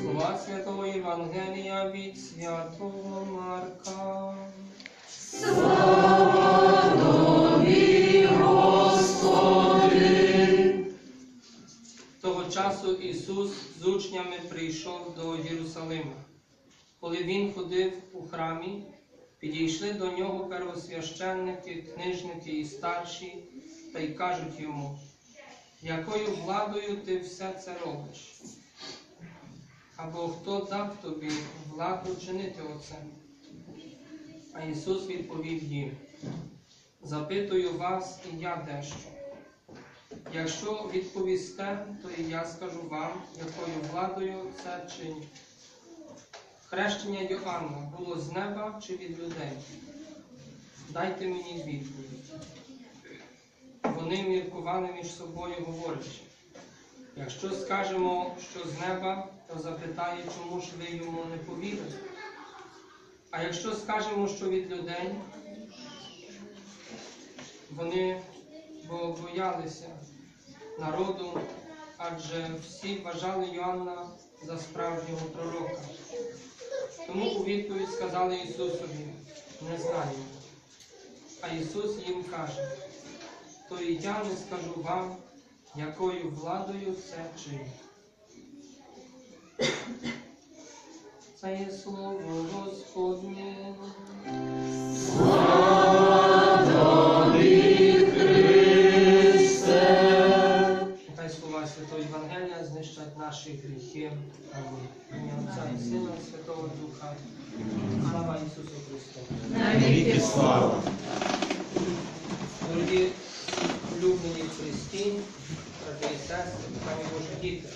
Слова Святого Євангелія від Святого Марка. Того часу Ісус з учнями прийшов до Єрусалима. Коли Він ходив у храмі, підійшли до нього первосвященники, книжники і старші, та й кажуть йому, якою владою ти все це робиш? Або хто дав тобі владу чинити оце? А Ісус відповів їм, запитую вас і я дещо. Якщо відповісте, то і я скажу вам, якою владою це чинить. Хрещення Йоанна було з неба чи від людей? Дайте мені відповідь. Вони міркували між собою, говорячи. Якщо скажемо, що з неба, то запитає, чому ж ви йому не повірили? А якщо скажемо, що від людей, вони бо боялися народу, адже всі вважали Йоанна за справжнього пророка. Тому у відповідь сказали Ісусові, не знаємо. А Ісус їм каже, то і я не скажу вам, якою владою це чинить. Це є слово Господнє. Нехай слова Святого Євангелія знищать наші гріхи. Амінь. Отця і Сина і Святого Духа. Слава Ісусу Христу. Навіки слава. Дорогі і сестри, пані Божі діти.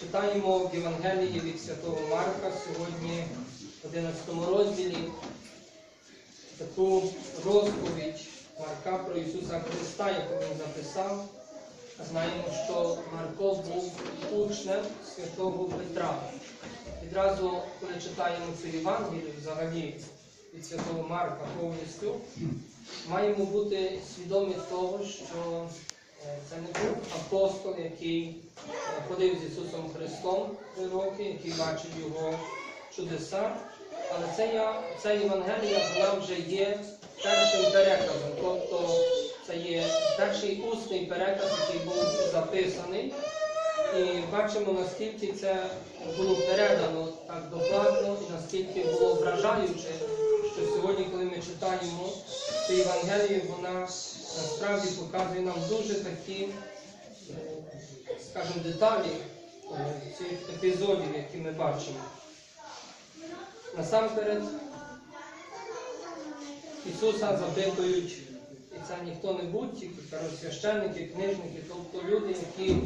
Читаємо в Євангелії від Святого Марка сьогодні в 11 розділі таку розповідь Марка про Ісуса Христа, яку він записав. Знаємо, що Марко був учнем святого Петра. Відразу, коли читаємо цю Євангелію, взагалі від святого Марка повністю, маємо бути свідомі того, що е, це не був апостол, який е, ходив з Ісусом Христом три роки, який бачив Його чудеса. Але це, я, ця Євангелія вона вже є першим переказом. Тобто це є перший устний переказ, який був записаний. І бачимо, наскільки це було передано так докладно і наскільки було вражаюче, що сьогодні, коли ми читаємо цю Євангелію, вона насправді показує нам дуже такі, е, скажімо, деталі е, цих епізодів, які ми бачимо. Насамперед, Ісуса запитують, і це ніхто не будь, тільки священники, книжники, тобто люди, які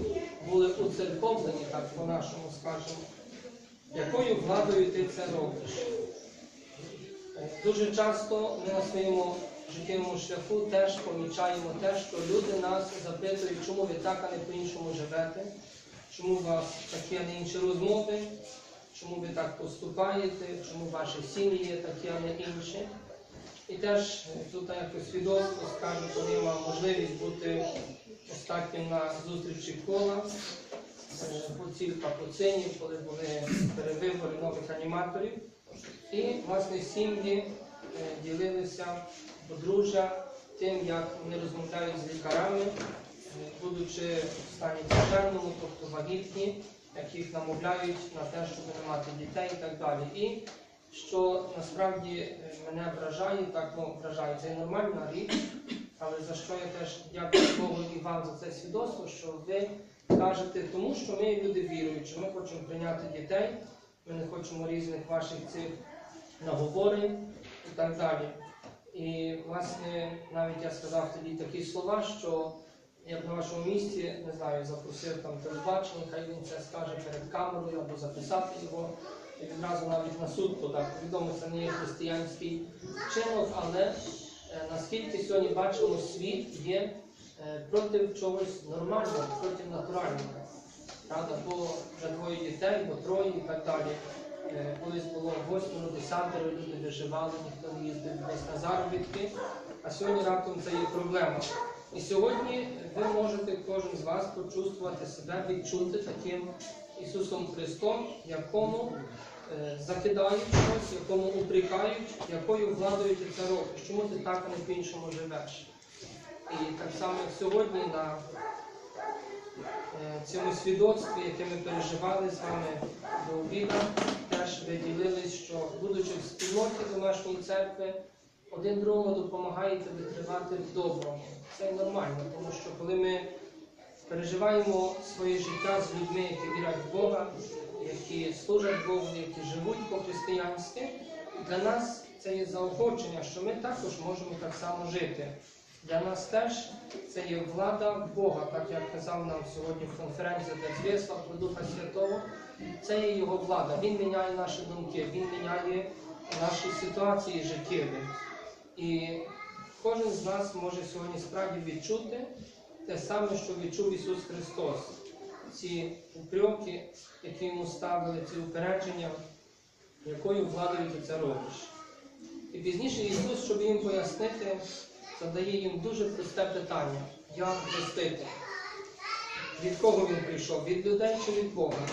були уцерковлені, так по-нашому скажемо, якою владою ти це робиш? Дуже часто ми на своєму життєвому шляху теж помічаємо те, що люди нас запитують, чому ви так, а не по-іншому живете, чому у вас такі, а не інші розмови, чому ви так поступаєте, чому ваші сім'ї є такі, а не інші. І теж тут якось свідоцтво скажу, коли я мав можливість бути остатнім на зустрічі кола е, по ціль капуцинів, коли були перевибори нових аніматорів. І власне сім'ї е, ділилися подружжя тим, як вони розмовляють з лікарями, е, будучи в стані печерному, тобто вагітні, як їх намовляють на те, щоб не мати дітей і так далі. І що насправді е, мене вражає, так ну, вражає, це нормальна річ, але за що я теж дякую Богу і вам за це свідоцтво, що ви кажете, тому що ми люди віруючі, ми хочемо прийняти дітей, ми не хочемо різних ваших цих наговорень і так далі. І, власне, навіть я сказав тоді такі слова, що я б на вашому місці, не знаю, запросив там телебачення, хай він це скаже перед камерою або записати його. І відразу навіть на суд подав. Відомо, це не є християнський вчинок, але е, наскільки сьогодні бачимо, світ є е, проти чогось нормального, проти натурального. Правда, вже двоє дітей, бо троє і так далі. Е, Колись було восьмеро, десятеро, люди виживали, ніхто не їздив десь на заробітки. А сьогодні раптом це є проблема. І сьогодні ви можете кожен з вас почувствувати себе, відчути таким Ісусом Христом, якому е, закидають щось, якому упрекають, якою владою ти це робиш. Чому ти так, не по-іншому живеш? І так само сьогодні на цьому свідоцтві, яке ми переживали з вами до обіда, теж ви ділились, що будучи в спільноті домашньої церкви, один другому допомагаєте витривати в доброму. Це нормально, тому що коли ми переживаємо своє життя з людьми, які вірять в Бога, які служать Богу, які живуть по-християнськи, для нас це є заохочення, що ми також можемо так само жити. Для нас теж це є влада Бога, так як казав нам сьогодні в конференції для звісла про Духа Святого. Це є його влада. Він міняє наші думки, він міняє наші ситуації життєві. І кожен з нас може сьогодні справді відчути те саме, що відчув Ісус Христос. Ці упреки, які йому ставили, ці упередження, якою владою ти це робиш. І пізніше Ісус, щоб їм пояснити, задає їм дуже просте питання: як простити? Від кого він прийшов? Від людей чи від Бога?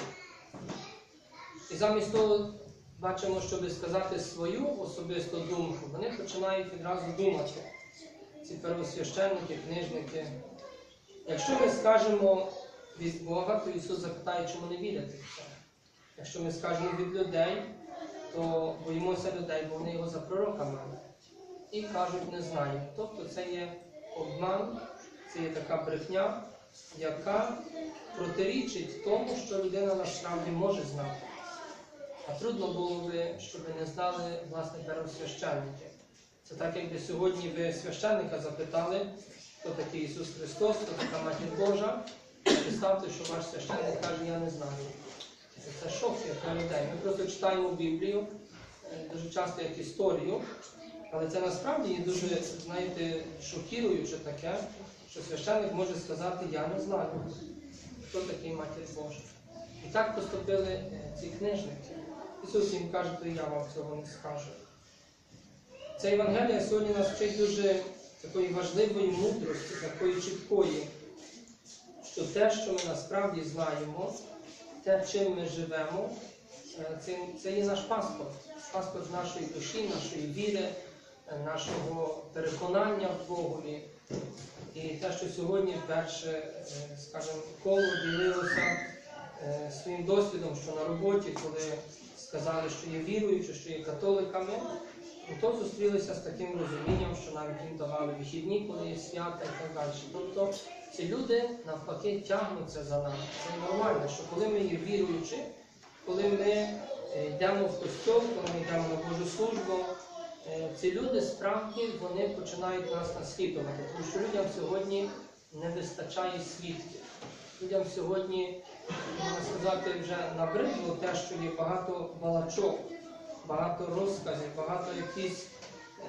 І замість того бачимо, щоб сказати свою особисту думку, вони починають відразу думати. Ці первосвященники, книжники. Якщо ми скажемо від Бога, то Ісус запитає, чому не вірите в це. Якщо ми скажемо від людей, то боїмося людей, бо вони його за пророка мають. І кажуть, не знаю. Тобто це є обман, це є така брехня, яка протирічить тому, що людина насправді може знати. А трудно було би, щоб не знали власне первосвященники. Це так, якби сьогодні ви священника запитали, хто такий Ісус Христос, хто така Матір Божа. Представте, що ваш священник каже, я не знаю. Це, шок для людей. Ми просто читаємо Біблію, е, дуже часто як історію, але це насправді є дуже, знаєте, шокіруюче таке, що священник може сказати, я не знаю, хто такий Матір Божа. І так поступили е, ці книжники. Ісус їм каже, то я вам цього не скажу. Ця Євангелія сьогодні нас вчить дуже такої важливої мудрості, такої чіткої, що те, що ми насправді знаємо, те, чим ми живемо, це, це є наш паспорт, паспорт нашої душі, нашої віри, нашого переконання в Богові. І те, що сьогодні перше, е, скажімо, коло ділилося е, своїм досвідом, що на роботі, коли сказали, що є віруючі, що є католиками, то зустрілися з таким розумінням, що навіть їм давали вихідні, коли є свята і так далі. Тобто ці люди навпаки тягнуться за нами. Це нормально, що коли ми є віруючі, коли ми е, йдемо в костьол, коли ми йдемо на Божу службу, ці люди справді вони починають нас наслідувати, тому що людям сьогодні не вистачає свідків. Людям сьогодні, можна сказати, вже набридло те, що є багато балачок, багато розказів, багато якісь,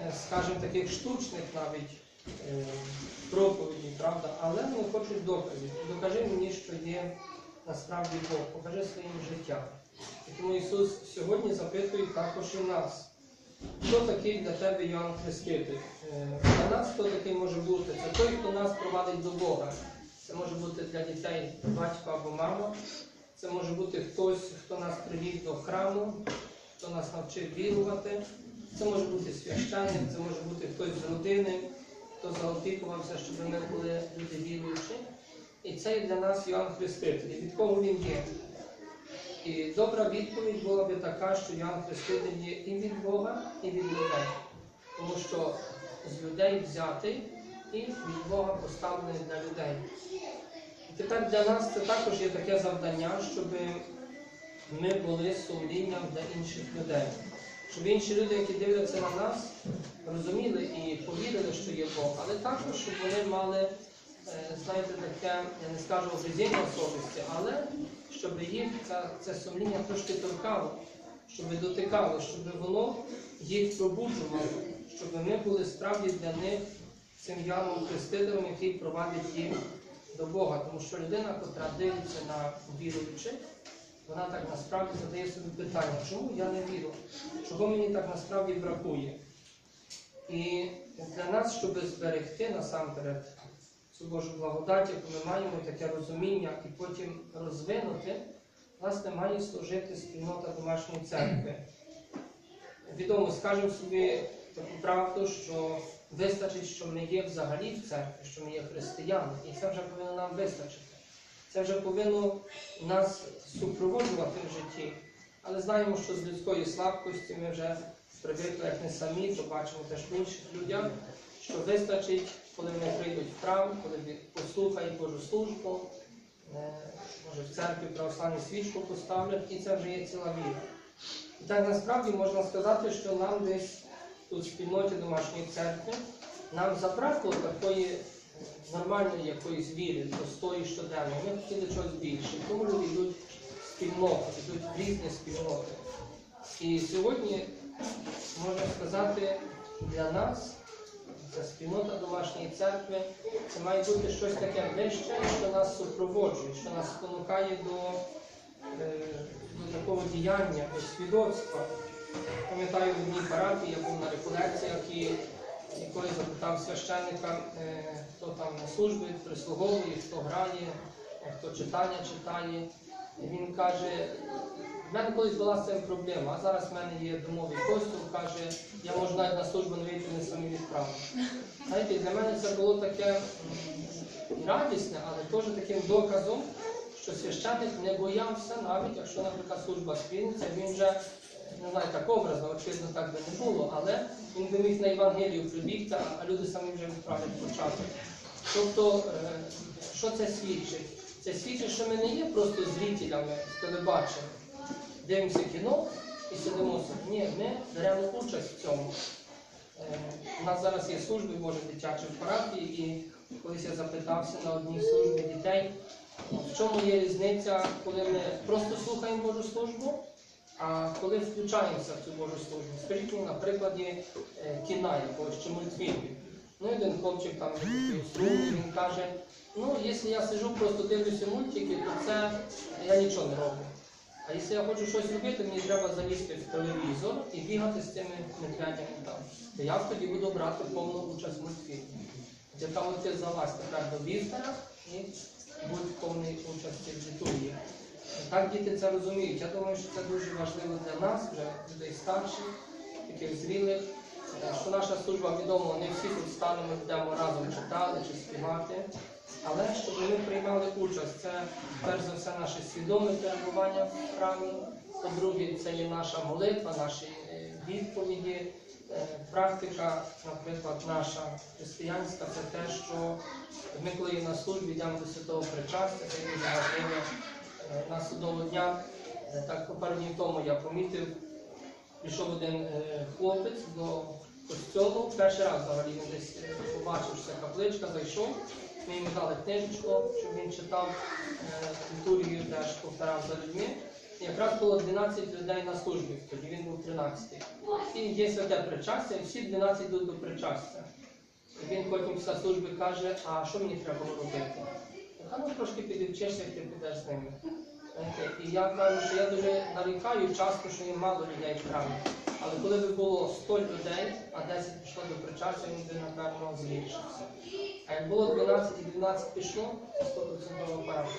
е, скажімо, таких штучних навіть е, проповідей, правда? Але вони хочуть доказів. Докажи мені, що є насправді Бог, покажи своїм життям. І тому Ісус сьогодні запитує також і нас. Хто такий для тебе Йоанн Хреститель? Е, Для нас хто такий може бути? Це той, хто нас провадить до Бога. Це може бути для дітей батько або мама. Це може бути хтось, хто нас привів до храму, хто нас навчив вірувати. Це може бути священник, це може бути хтось з родини, хто заопікувався, щоб ми були люди віруючі. І це для нас Йоанн Хреститель. І від кого він є? І добра відповідь була би така, що Йоанн Хреститель є і від Бога, і від людей. Тому що з людей взятий і від Бога поставлений для людей. І тепер для нас це також є таке завдання, щоб ми були сумлінням для інших людей. Щоб інші люди, які дивляться на нас, розуміли і повірили, що є Бог, але також, щоб вони мали, е, знаєте, таке, я не скажу обрізіння совісті, але щоб їх це, це сумління трошки торкало, щоб дотикало, щоб воно їх пробуджувало, щоб ми були справді для них цим явом хрестителем, який провадить їх до Бога. Тому що людина, котра дивиться на віруючих, вона так насправді задає собі питання, чому я не вірю? Чого мені так насправді бракує? І для нас, щоб зберегти насамперед цю Божу благодать, яку ми маємо, таке розуміння, і потім розвинути, власне, має служити спільнота домашньої церкви. Відомо, скажемо собі таку правду, що вистачить, що ми є взагалі в церкві, що ми є християни, і це вже повинно нам вистачити. Це вже повинно нас супроводжувати в житті. Але знаємо, що з людської слабкості ми вже привикли, як не самі, то бачимо теж в інших людях, що вистачить, коли вони прийдуть в храм, коли послухають Божу службу, е, може в церкві православні свічку поставлять, і це вже є ціла віра. І так насправді можна сказати, що нам десь тут в спільноті домашньої церкви нам забракло такої е, нормальної якоїсь віри, простої щоденної. Ми хотіли чогось більше. Тому люди йдуть в спільноти, йдуть в різні спільноти. І сьогодні можна сказати для нас, ця спільнота домашньої церкви, це має бути щось таке вище, що нас супроводжує, що нас спонукає до, е, до такого діяння, до свідоцтва. Пам'ятаю, в одній парафії я був на реколекціях і, коли запитав священника, е, хто там на службі прислуговує, хто грає, хто читання читає. Він каже, в мене колись була з цим проблема, а зараз в мене є домовий костюм, каже, я можу навіть на службу не вийти не самі відправити. Знаєте, для мене це було таке радісне, але теж таким доказом, що священник не боявся, навіть якщо, наприклад, служба спільниця, він вже не знаю, так образно, очевидно, так би не було, але він би міг на Євангелію прибігти, а- люди самі вже відправлять початок. Тобто, е, що це свідчить? Це свідчить, що ми не є просто зрителями телебачення. Дивимося кіно і сидимо собі. Ні, ми беремо участь в цьому. Е, У нас зараз є служби, може, дитячі в парафії, і колись я запитався на одній службі дітей, в чому є різниця, коли ми просто слухаємо Божу службу, а коли включаємося в цю Божу службу. Скажіть мені на прикладі е, кіна якогось чи мультфільмів. Ну, один хлопчик там струнний, він каже, ну, якщо я сижу, просто дивлюся мультики, то це я нічого не роблю. А якщо я хочу щось робити, мені треба залізти в телевізор і бігати з цими медведями там. То я тоді буду брати повну участь в мультфільмі. Яка ти залазь тепер до вівтора і будь в повній участі в літургії. Так діти це розуміють. Я думаю, що це дуже важливо для нас, вже людей старших, таких зрілих, що наша служба відомо, не всі тут станемо, йдемо разом читати чи співати. Але щоб ми приймали участь, це перш за все наше свідоме перебування в храмі. По-друге, це є наша молитва, наші е, відповіді, Е, практика, наприклад, наша християнська, це те, що ми, коли на службі, йдемо до святого причастя, це дуже важливо. Е, На судового дня, так днів тому я помітив, пішов один хлопець до костьолу. Перший раз взагалі він десь е, побачив, що це капличка, зайшов. Ми йому дали книжечку, щоб він читав е, літургію, теж повторяв за людьми. Якраз було 12 людей на службі, тоді він був 13. І є святе причастя, і всі 12 йдуть до причастя. І він потім після служби каже, а що мені треба робити? А ну трошки підвчишся, і ти підеш з ними. І я кажу, що я дуже нарікаю часто, що є мало людей в храмі. Але коли би було 100 людей, а 10 пішло до причастя, він би, напевно, збільшився. А як було 12 і 12 пішло, це 100% порядку.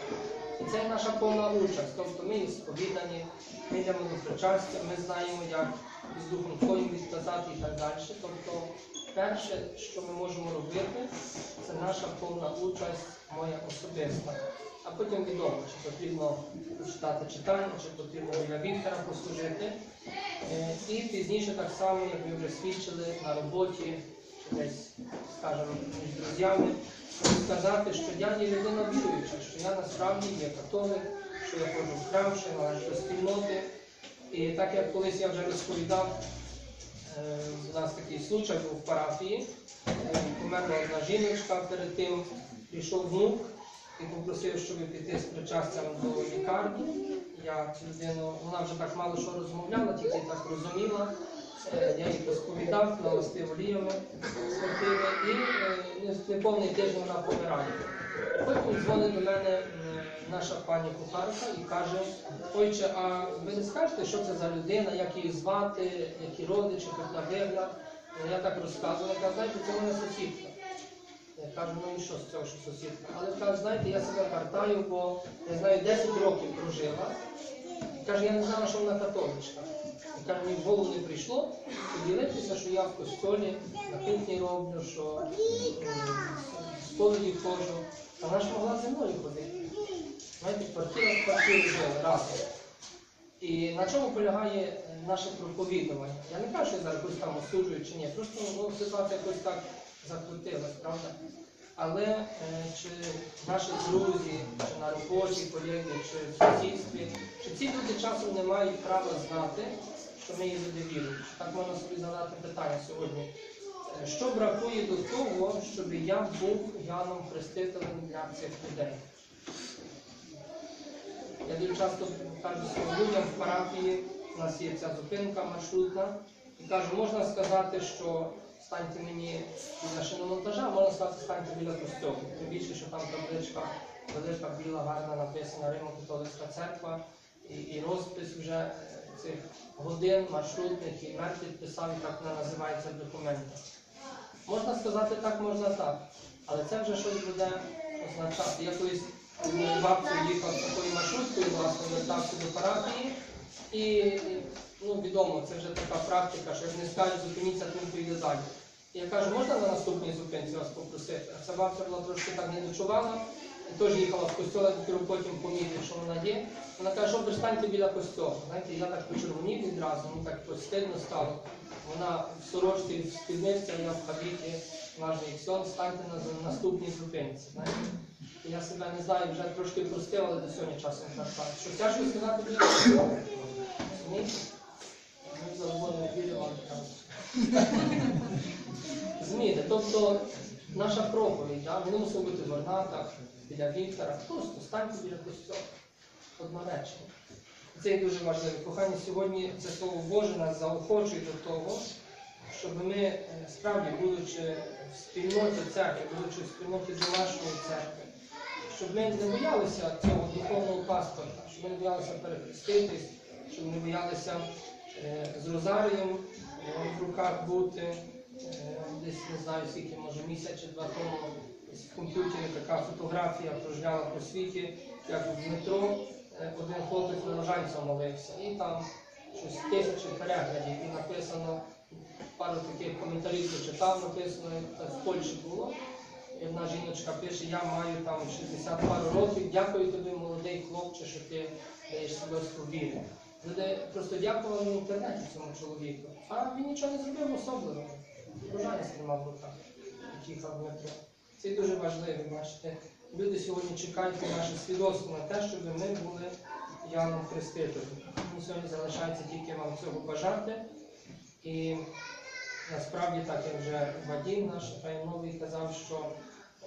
І це наша повна участь. Тобто ми сповідані, ми йдемо до причастя, ми знаємо, як з Духом Твоїм відказати і так далі. Тобто, перше, що ми можемо наша повна участь, моя особиста. А потім відомо, чи потрібно читати читання, чи потрібно біля Віктора послужити. Е, І пізніше так само, як ми вже свідчили на роботі, чи десь, скажімо, між друзями, щоб сказати, що я є людина віруюча, що я насправді є католик, що я ходжу в храм, що я належу до спільноти. І так як колись я вже розповідав, е, у нас такий случай був в парафії, е, померла одна жіночка, перед тим прийшов внук і попросив, щоб піти з причастям до лікарні. Я людину, вона вже так мало що розмовляла, тільки так розуміла. Е, Я їй розповідав, наластив оліями і е, неповний тиждень вона помирає. Потім дзвонить до мене наша пані кухарка і каже, ойче, а ви не скажете, що це за людина, як її звати, які родичі, як на вигляд. Ну, Я так розказувала, каже, знаєте, це моя сусідка. Я кажу, ну і що з цього, що сусідка? Але кажу, знаєте, я себе картаю, бо я знаю, 10 років прожила. Каже, я не знала, що вона католичка. І каже, мені в голову не прийшло поділитися, що я в костьолі на кухні роблю, що м, сповіді ходжу. А вона ж могла зі мною ходити. Знаєте, квартира з квартири жили разом. І на чому полягає е, наше проповідування? Я не кажу, що я зараз там осуджую чи ні, просто ну, ситуація якось так закрутилась, правда? Але е, чи наші друзі, чи на роботі, колеги, чи в сусідстві, чи ці люди часом не мають права знати, що ми люди віруючі? Так можна собі задати питання сьогодні. Е, Що бракує до того, щоб я був Яном Хрестителем для цих людей? Часто кажу людям в парафії, у нас є ця зупинка маршрутна, і кажу, можна сказати, що станьте мені біля шиномонтажа, можна сказати, станьте біля костьолу. Тим більше, що там табличка велика, біла, гарна написана Римо-католицька церква, і, і розпис вже е, цих годин маршрутних, і мер підписав, і так вона називається в документах. Можна сказати так, можна так. Але це вже щось буде означати. Я з їхав такою маршруткою, власне, вертався до парафії. І ну, відомо, це вже така практика, що як не скажуть, зупиніться, тим поїде далі. Я кажу, можна на наступній зупинці вас попросити? А ця бабця була трошки так не дочувала, теж їхала в костьол, я потім помітив, що вона є. Вона каже, що ви станьте біля костьолу. Знаєте, я так почервонів відразу, мені так стидно стало. Вона в сорочці в спідниці, а я в хабіті, важний ксон, станьте на наступній зупинці. Знаєте. І Я себе не знаю, вже трошки простив, але до сьогодні часом так так. Що тяжко сказати костьолу? Розумієте? Ми за роботу не віримо, але. Розумієте, тобто наша проповідь, да? ми не мусимо бути в орнатах, біля віктора, просто станьте біля костьолу. Одноречно. Це є дуже важливо. Кохані, сьогодні це Слово Боже нас заохочує до того, щоб ми, е, справді, будучи в спільноті церкви, будучи в спільноті домашньої церкви, щоб ми не боялися цього духовного паспорта, щоб ми не боялися перехреститись, щоб не боялися е, з розарієм е, в руках бути. Е, Десь не знаю, скільки, може місяць чи два тому в комп'ютері така фотографія прожляла по світі, як в метро один хлопець на рожанця молився. І там щось тисячі переглядів і написано, пару таких коментарів прочитав, написано, як в Польщі було. Одна жіночка пише, я маю там 60 пару років, дякую тобі, молодий хлопче, що ти даєш свідоцтво віри. Люди просто дякували в інтернеті цьому чоловіку. А він нічого не зробив особливого. Бажання тримав в руках, як їхав в метро. Це дуже важливо, бачите. Люди сьогодні чекають на наше свідоцтво на те, щоб ми були Яном Хрестителем. Мені сьогодні залишається тільки вам цього бажати. І насправді, так як вже Вадим, наш новий казав, що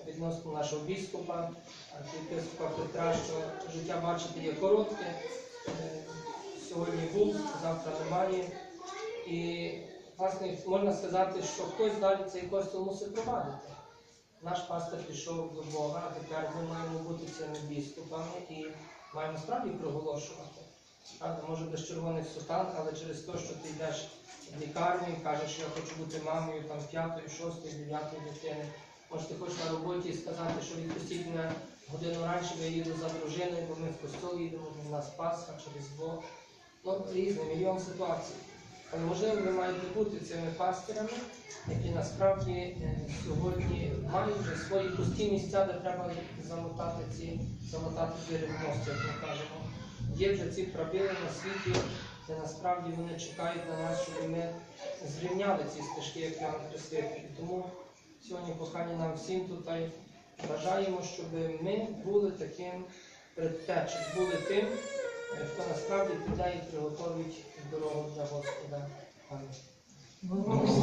відносно нашого біскупа, архієпископа Петра, що життя бачите є коротке. Е, Сьогодні був, завтра немає. І власне можна сказати, що хтось далі цей костюм мусить провадити. Наш пастор пішов до Бога, а тепер ми маємо бути цими біскупами і маємо справді проголошувати. Правда, може без червоних сутан, але через те, що ти йдеш в лікарню і кажеш, що я хочу бути мамою там п'ятої, шостої, дев'ятої дитини. Може, ти хочеш на роботі сказати, що відпустіть мене годину раніше, я їду за дружиною, бо ми в костьол їдемо, в нас Пасха через Бог. Ну, різне, мільйон ситуацій. Але можливо, ви маєте бути цими пастирами, які насправді е, сьогодні мають вже свої пусті місця, де треба замотати ці замотати двері в як ми кажемо. Є вже ці пробіли на світі, де насправді вони чекають на нас, щоб ми зрівняли ці стежки, як Хреститель. І Тому сьогодні, кохані, нам всім тут бажаємо, щоб ми були таким предтечем, були тим, хто насправді піде і приготовить дорогу для Господа. Амінь.